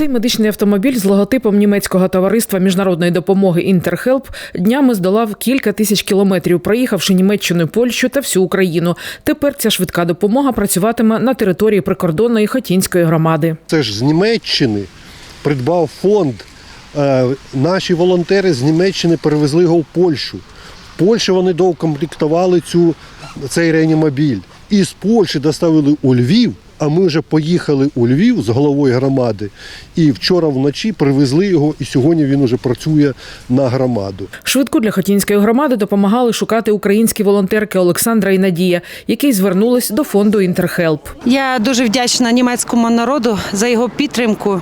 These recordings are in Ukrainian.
Цей медичний автомобіль з логотипом німецького товариства міжнародної допомоги Інтерхелп днями здолав кілька тисяч кілометрів, проїхавши Німеччину, Польщу та всю Україну. Тепер ця швидка допомога працюватиме на території прикордонної Хотінської громади. Це ж з Німеччини придбав фонд. Е, Наші волонтери з Німеччини перевезли його в Польщу. В Польщі вони доукомплектували цю, цей реанімобіль. І з Польщі доставили у Львів, а ми вже поїхали у Львів з головою громади. І вчора вночі привезли його, і сьогодні він уже працює на громаду. Швидку для Хотінської громади допомагали шукати українські волонтерки Олександра і Надія, які звернулись до фонду Інтерхелп. Я дуже вдячна німецькому народу за його підтримку,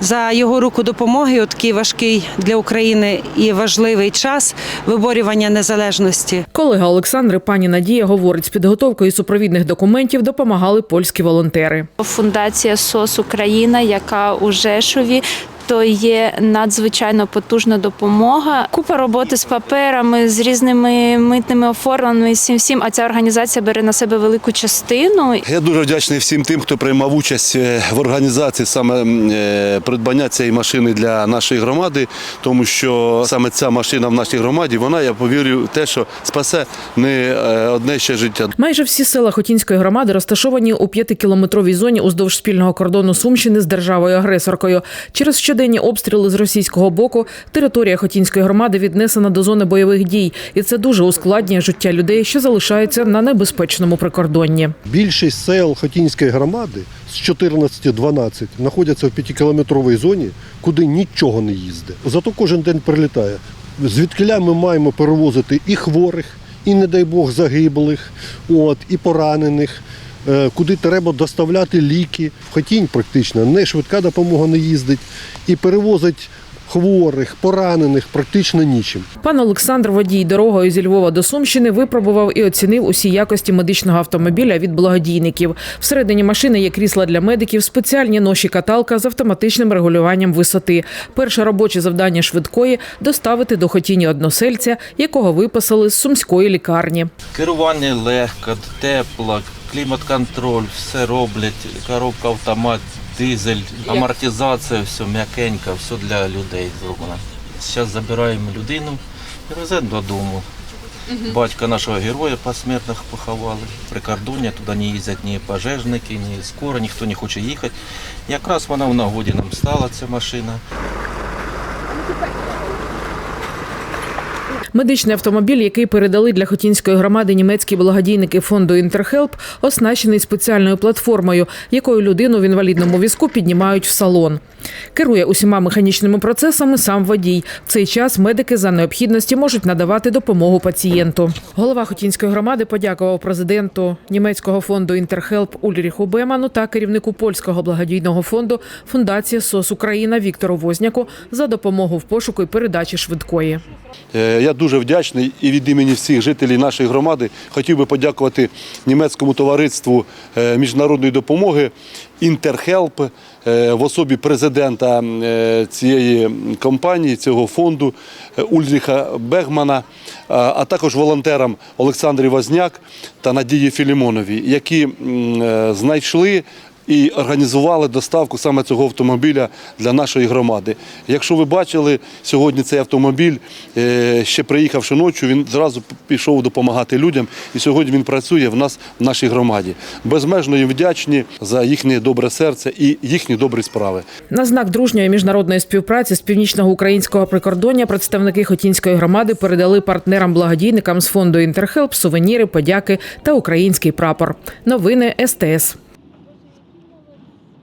за його руку допомоги у такий важкий для України і важливий час виборювання незалежності. Колега Олександри, пані Надія, говорить, з підготовкою супровідних документів допомагали польські волонтери. Фундація СОС Україна, яка у Жешові. То є надзвичайно потужна допомога. Купа роботи з паперами, з різними митними оформленнями, з цим всім. А ця організація бере на себе велику частину. Я дуже вдячний всім тим, хто приймав участь е, в організації саме е, придбання цієї машини для нашої громади, тому що саме ця машина в нашій громаді, вона, я повірю, в те, що спасе не е, одне ще життя. Майже всі села Хотінської громади розташовані у п'ятикілометровій зоні уздовж спільного кордону Сумщини з державою-агресоркою. Через щоденні обстріли з російського боку територія Хотінської громади віднесена до зони бойових дій, і це дуже ускладнює життя людей, що залишаються на небезпечному прикордонні. Більшість сел Хотінської громади з 14-12 знаходяться в п'ятикілометровій зоні, куди нічого не їздить. Зато кожен день прилітає. Звідкиля ми маємо перевозити і хворих, і, не дай Бог, загиблих, от, і поранених. Е, Куди треба доставляти ліки. В Хотінь практично не швидка допомога не їздить і перевозить хворих, поранених практично нічим. Пан Олександр водій дорогою зі Львова до Сумщини випробував і оцінив усі якості медичного автомобіля від благодійників. Всередині машини є крісла для медиків, спеціальні ноші каталка з автоматичним регулюванням висоти. Перше робоче завдання швидкої доставити до хотіні односельця, якого виписали з сумської лікарні. Керування легко, тепло, клімат-контроль, все роблять, коробка автомат, дизель, амортизація, все м'якенько, все для людей зроблено. Зараз забираємо людину і веземо додому. Батька нашого героя посмертно поховали. Прикордоння, туди не їздять ні пожежники, ні скоро, ніхто не хоче їхати. Якраз вона в нагоді нам стала ця машина. Медичний автомобіль, який передали для Хотінської громади німецькі благодійники фонду Інтерхелп, оснащений спеціальною платформою, якою людину в інвалідному візку піднімають в салон. Керує усіма механічними процесами сам водій. В цей час медики за необхідності можуть надавати допомогу пацієнту. Голова Хотінської громади подякував президенту німецького фонду Інтерхелп Ульріху Беману та керівнику польського благодійного фонду Фундація СОС Україна Віктору Возняку за допомогу в пошуку і передачі швидкої. Е, Я дуже вдячний і від імені всіх жителів нашої громади. Хотів би подякувати німецькому товариству е, міжнародної допомоги Інтерхелп е, в особі президента цієї компанії, цього фонду Ульріха Бегмана, а- також волонтерам Олександрі Возняк та Надії Філімонові, які знайшли і організували доставку саме цього автомобіля для нашої громади. Якщо ви бачили сьогодні цей автомобіль, е, ще приїхавши ночі, він зразу пішов допомагати людям, і сьогодні він працює в нас в нашій громаді. Безмежно їм вдячні за їхнє добре серце і їхні добрі справи. На знак дружньої міжнародної співпраці з північного українського прикордоння представники Хотінської громади передали партнерам-благодійникам з фонду Інтерхелп сувеніри, подяки та український прапор. Новини СТС.